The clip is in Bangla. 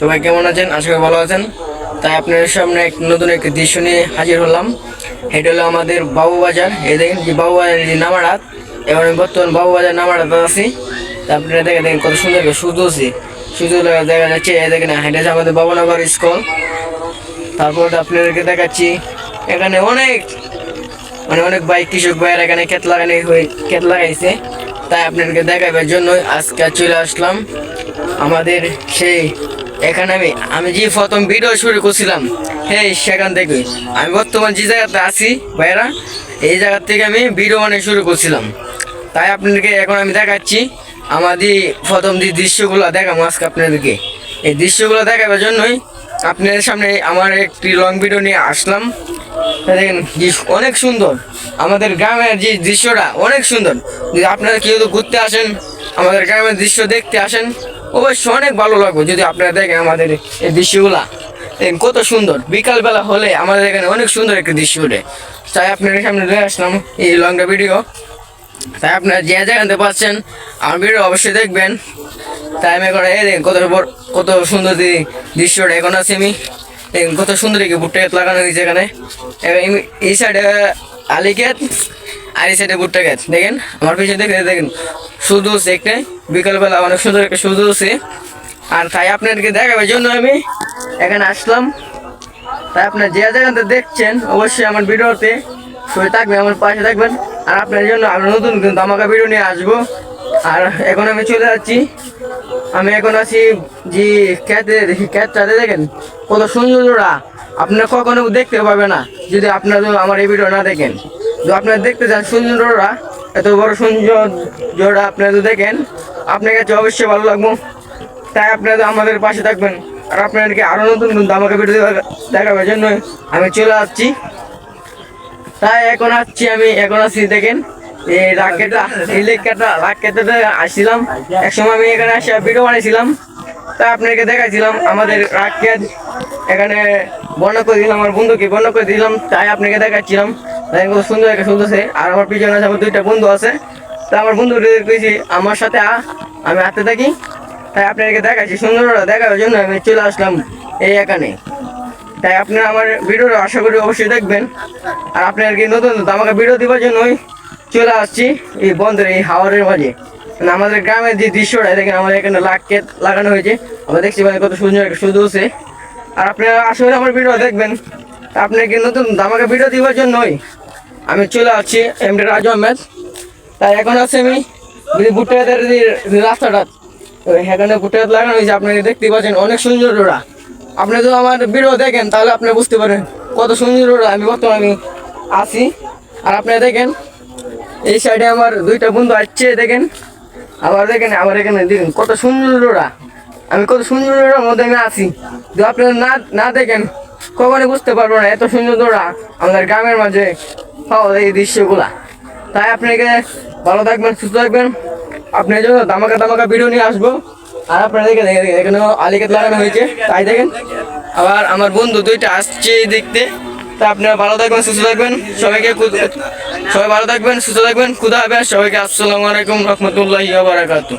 সবাই কেমন আছেন? আশা করি ভালো আছেন। তাই আপনাদের সামনে এক নতুন একটি দৃশ্য নিয়ে হাজির হলাম। এটা হলো আমাদের বাবুবাজার এই দেখেন যে বাবুবাজার যে নামারাত এখন আমি বর্তমান বাবুবাজার নামারাত আছি। তা আপনারা দেখে দেখেন কত সুন্দর সুযোগ আছে সুযোগ দেখা যাচ্ছে, এই দেখেন এটা হচ্ছে আমাদের বাবনগর স্কুল। তারপর আপনাদেরকে দেখাচ্ছি, এখানে অনেক মানে অনেক বাইক কৃষক ভাইয়ের এখানে ক্ষেত লাগানো হয়ে, ক্ষেত লাগাইছে। তাই আপনাদেরকে দেখাবার জন্য আজকে চলে আসলাম। আমাদের সেই এখানে আমি আমি যে প্রথম ভিডিও শুরু করছিলাম হ্যাঁ সেখান থেকে। আমি বর্তমান যে জায়গাতে আছি ভাইরা এই জায়গা থেকে আমি ভিডিও বানিয়ে শুরু করছিলাম। তাই আপনাদেরকে এখন আমি দেখাচ্ছি আমাদের প্রথম যে দৃশ্যগুলো দেখাবো আজকে আপনাদেরকে। এই দৃশ্যগুলো দেখাবার জন্যই আপনাদের সামনে আমার একটি লং ভিডিও নিয়ে আসলাম। দেখেন অনেক সুন্দর। আমাদের গ্রামের যে দৃশ্যটা অনেক সুন্দর। যদি আপনারা কেউ তো ঘুরতে আসেন, আমাদের গ্রামের দৃশ্য দেখতে আসেন অবশ্যই অনেক ভালো লাগবে যদি আপনারা দেখেন আমাদের এই দৃশ্যগুলা। কত সুন্দর। বিকালবেলা হলে আমাদের এখানে অনেক সুন্দর একটা দৃশ্য ওঠে। তাই আপনাদের সামনে নিয়ে আসলাম এই লংটা ভিডিও তাই আপনারা যে জায়গাতে পাচ্ছেন আমার ভিডিও অবশ্যই দেখবেন। তাই আমি এখন এই দেখেন কত কত সুন্দর দৃশ্যটা এখন আছে আমি। দেখেন কত সুন্দর কি ভুট্টা লাগানো হয়েছে এখানে। এই- সাইডে আলি ক্ষেত আর এই সাইডে ভুট্টা ক্ষেত দেখেন, আমার পিছনে দেখে দেখেন, শুধু হচ্ছে একটা বিকালবেলা অনেক সুন্দর একটা শুধু হচ্ছে। আর তাই আপনাদেরকে দেখাবার জন্য আমি এখানে আসলাম। তাই আপনার যে জায়গাতে দেখছেন, অবশ্যই আমার ভিডিওতে সবাই থাকবেন, আমার পাশে থাকবেন। আর আপনার জন্য আমি নতুন কিন্তু আমাকে ভিডিও নিয়ে আসব। আর এখন আমি চলে যাচ্ছি। আমি এখন আছি যে ক্যাতে দেখি ক্যাটটাতে দেখেন, কত সৌন্দর্যটা আপনারা কখনো দেখতে পাবে না, যদি আপনারা আমার এই ভিডিও না দেখেন। যদি আপনারা দেখতে চান সৌন্দর্যটা এত বড় সৌন্দর্যটা আপনারা যদি দেখেন। আপনার কাছে অবশ্যই ভালো লাগবো। তাই আপনারা আমাদের পাশে থাকবেন। আর আপনাদেরকে আরও নতুন নতুন আমাকে ভিডিও দেখাবার জন্য আমি চলে আসছি। তাই এখন আসছি আমি, এখন আসছি দেখেন। এই রাকেটা, এই লেখাটা রাকেটাতে আসছিলাম। এক সময় আমি এখানে আসে ভিডিও বানিয়েছিলাম তাই আপনাকে দেখাইছিলাম আমাদের রাকেট এখানে বর্ণনা করে দিলাম, আমার বন্ধুকে বর্ণনা করে দিলাম। তাই আপনাকে দেখাচ্ছিলাম। তাই কত সুন্দর একটা সুন্দর আর আমার পিছনে আছে আমার দুইটা বন্ধু আছে। তা আমার বন্ধুদের কইছি, আমার সাথে আমি হাতে থাকি। তাই আপনাদেরকে দেখাচ্ছি সুন্দর দেখার জন্য আমি চলে আসলাম এই এখানে। তাই আপনারা আমার ভিডিও আশা করি অবশ্যই দেখবেন। আর আপনাদেরকে নতুন নতুন আমাকে ভিডিও দেওয়ার জন্যই চলে আসছি এই বন্ধের এই হাওয়ারের মাঝে। মানে আমাদের গ্রামের যে দৃশ্যটা, দেখেন আমাদের এখানে লাখকে লাগানো হয়েছে। আমরা দেখছি মানে কত সুন্দর একটা হচ্ছে আর আপনারা আসলে আমার ভিডিও দেখবেন। আপনাকে নতুন আমাকে ভিডিও দেওয়ার জন্যই আমি চলে আসছি এমডি রাজু আহমেদ। তাই এখন আছে আমি যদি ভুট্টাদের রাস্তাটা এখানে ভুট্টা লাগানো হয়েছে আপনি দেখতে পাচ্ছেন অনেক সুন্দর ওরা আপনি যদি আমার ভিডিও দেখেন, তাহলে আপনি বুঝতে পারেন কত সুন্দর ওরা আমি বর্তমানে আমি আসি আর আপনি দেখেন, এই সাইডে আমার দুইটা বন্ধু আসছে, দেখেন। আবার দেখেন আমার এখানে দেখেন কত সুন্দর ওরা আমি কত সুন্দর ওরার মধ্যে আমি আসি যদি আপনারা না না দেখেন কখনই বুঝতে পারব না, এত সুন্দর ওরা আমাদের গ্রামের মাঝে। পাওয়া এই দৃশ্যগুলা। তাই আপনাকে ভালো থাকবেন, সুস্থ থাকবেন। আপনি জন্য দামাকা দামাকা ভিডিও নিয়ে আসব, আর আপনারা দেখে দেখেন এখানে আলিকাত লাগানো হয়েছে। তাই দেখেন, আবার আমার বন্ধু দুইটা আসছে দেখতে। তা আপনারা ভালো থাকবেন, সুস্থ থাকবেন। সবাইকে সবাই ভালো থাকবেন, সুস্থ থাকবেন। খুদা হবে সবাইকে আসসালামু আলাইকুম রহমতুল্লাহি বারাকাতু